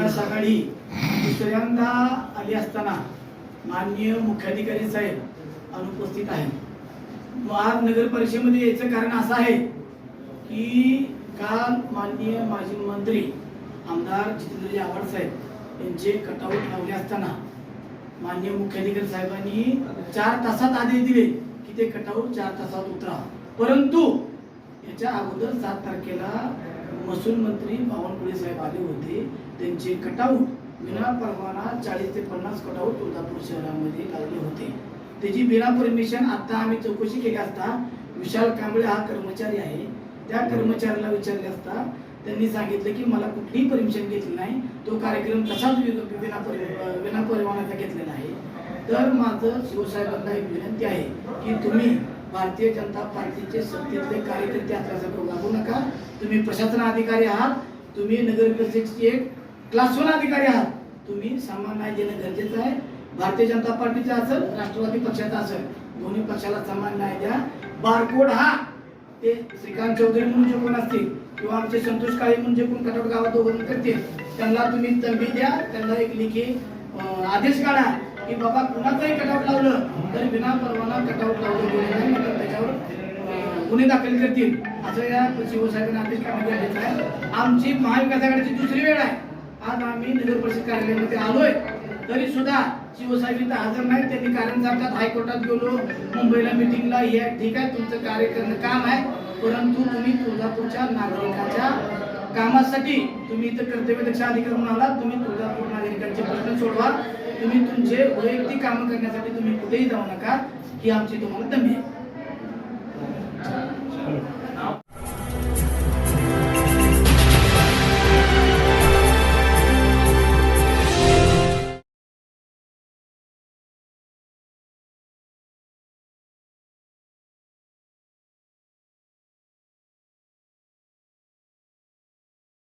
दुसऱ्यांदा आली असताना माननीय मुख्याधिकारी साहेब अनुपस्थित आहेत. आज नगर परिषदेमध्ये याचं कारण असं आहे की काल माननीय माजी मंत्री आमदार जितेंद्रजी आव्हाड साहेब यांचे कटआउट लावले असताना माननीय मुख्याधिकारी साहेबांनी चार तासात आदेश दिले की ते कटआउट चार तासात उतरा. परंतु याच्या अगोदर सात तारखेला महसूल मंत्री बावनकुळे साहेब आले होते. त्यांचे कटआउट विना परवाना चाळीस ते पन्नास कटआउट तुळजापूर शहरामध्ये लागले होते. त्याची बिना परमिशन आता आम्ही चौकशी केली असता विशाल कांबळे हा कर्मचारी आहे. त्या कर्मचाऱ्याला विचारले असता त्यांनी सांगितलं की मला कुठलीही परमिशन घेतली नाही. तो कार्यक्रम तसाच विना विना परवानाचा घेतलेला आहे. तर माझं शिवसाहेबांना एक विनंती आहे की तुम्ही भारतीय जनता पार्टीचे सत्तेतले कार्यकर्ते असल्याचा वागू नका. तुम्ही प्रशासन अधिकारी आहात तुम्ही नगर परिषदेची एक क्लास वन अधिकारी आहात. तुम्ही सन्मान न्याय देणं गरजेचं आहे. भारतीय जनता पार्टीचा असेल राष्ट्रवादी पक्षाचा असेल दोन्ही पक्षाला समान न्याय द्या बारकोड हा ते श्रीकांत चौधरी म्हणून जे कोण असतील किंवा आमचे संतोष काळे म्हणून जे कोण कटोट गावात उभारून करतील त्यांना तुम्ही तंबी द्या त्यांना एक लेखी आदेश काढा की बाबा कुणाचंही कटआउट लावलं तर बिना परवाना कटआउट लावलं गेलं नाही तर त्याच्यावर गुन्हे दाखल करतील. असं या शिवसाहेबांना आदेश करण्यात आलेला आहे आमची महाविकास आघाडीची दुसरी वेळ आहे. आज आम्ही नगर परिषद कार्यालयामध्ये आलोय. तरी सुद्धा शिवसाहेब इथं हजर नाही त्यांनी कारण सांगतात हायकोर्टात गेलो मुंबईला मिटिंगला हे ठीक आहे तुमचं कार्य करणं काम आहे. परंतु तुम्ही तुळजापूरच्या नागरिकाच्या कामासाठी तुम्ही इथं कर्तव्यदक्ष अधिकारी म्हणून आलात. तुम्ही तुळजापूर नागरिकांचे प्रश्न सोडवा. तुम्ही तुमचे वैयक्तिक कामं करण्यासाठी तुम्ही कुठेही जाऊ नका. ही आमची तुम्हाला दमी आहे.